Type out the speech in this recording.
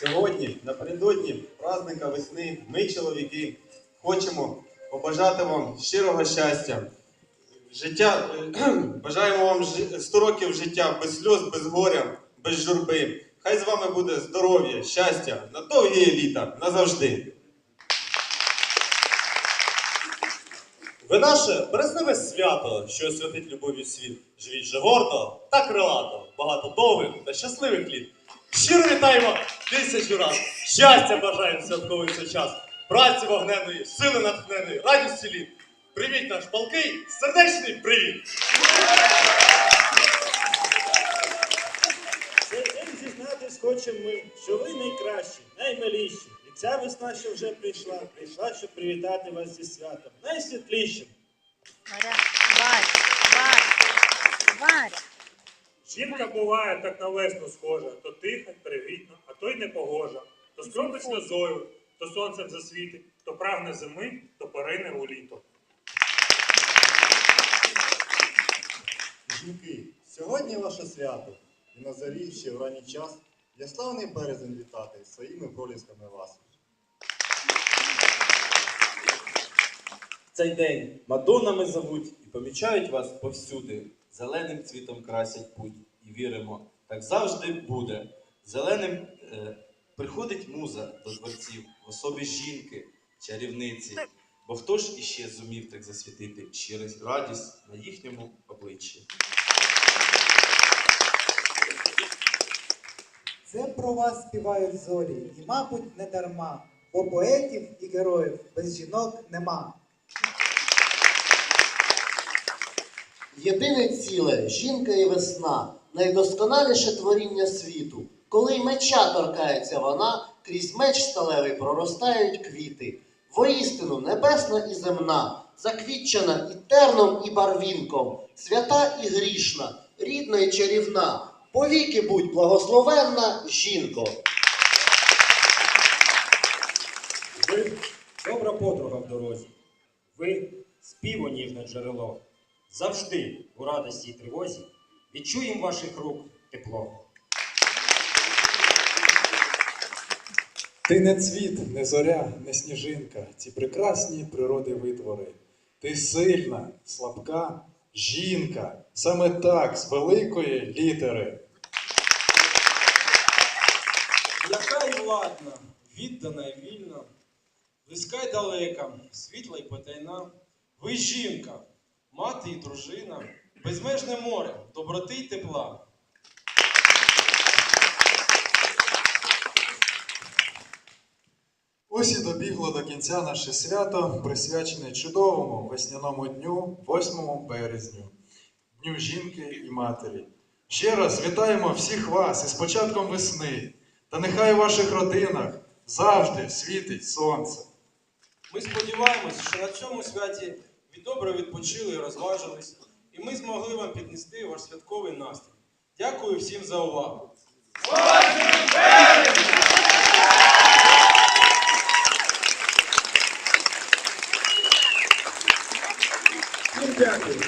Сьогодні, напередодні праздника весни, ми, чоловіки, хочемо побажати вам щирого щастя. Життя, бажаємо вам 100 років життя без сльоз, без горя, без журби. Хай з вами буде здоров'я, щастя, на довгі літа, назавжди. Ви наше березневе свято, що освятить любов'ю світ. Живіть же гордо та крилато, багато довгих та щасливих літ. Щиро вітаємо тисячу раз. Щастя бажаємо святковий цей час. Праці вогненої, сили натхненої, радісті літ. Привіт наш палкий, сердечний привіт! День зізнатись хочемо ми, що ви найкращі, наймиліші. І ця весна, що вже прийшла, прийшла, щоб привітати вас зі святом, найсвітлішим. Варя, Варя, Варя, Варя. Жінка буває так на весну схожа, то тиха, привітна, а то й непогожа. То скропить сльозою, то сонцем засвітить, то прагне зими, то порине у літо. Жінки, сьогодні ваше свято, і на зарі ще в ранній час я славний березень вітати своїми пролісками вас. В цей день Мадоннами зовуть і помічають вас повсюди. Зеленим цвітом красять путь і віримо, так завжди буде. Зеленим е, приходить муза до дворців в особі жінки, чарівниці. Бо хто ж іще зумів так засвітити щирість радість на їхньому обличчі? Це про вас співають зорі, і, мабуть, не дарма, бо поетів і героїв без жінок нема. Єдине ціле жінка і весна, найдосконаліше творіння світу. Коли й меча торкається вона, крізь меч сталевий проростають квіти. Воістину небесна і земна, заквітчена і терном, і барвінком, свята і грішна, рідна і чарівна. Повіки будь благословенна жінко. Ви добра подруга в дорозі. Ви співо ніжне джерело. Завжди у радості й тривозі відчуєм ваших рук тепло. Ти не цвіт, не зоря, не сніжинка, ці прекрасні природи витвори. Ти сильна, слабка, жінка, саме так, з великої літери. Яка і владна, віддана і вільна, близька й далека, світла й потайна. Ви жінка, мати і дружина, безмежне море, доброти й тепла. Ось і добігло до кінця наше свято, присвячене чудовому весняному дню, 8 березню, Дню жінки і матері. Ще раз вітаємо всіх вас із початком весни, та нехай у ваших родинах завжди світить сонце. Ми сподіваємось, що на цьому святі ви добре відпочили і розважились, і ми змогли вам піднести ваш святковий настрій. Дякую всім за увагу. Дякую.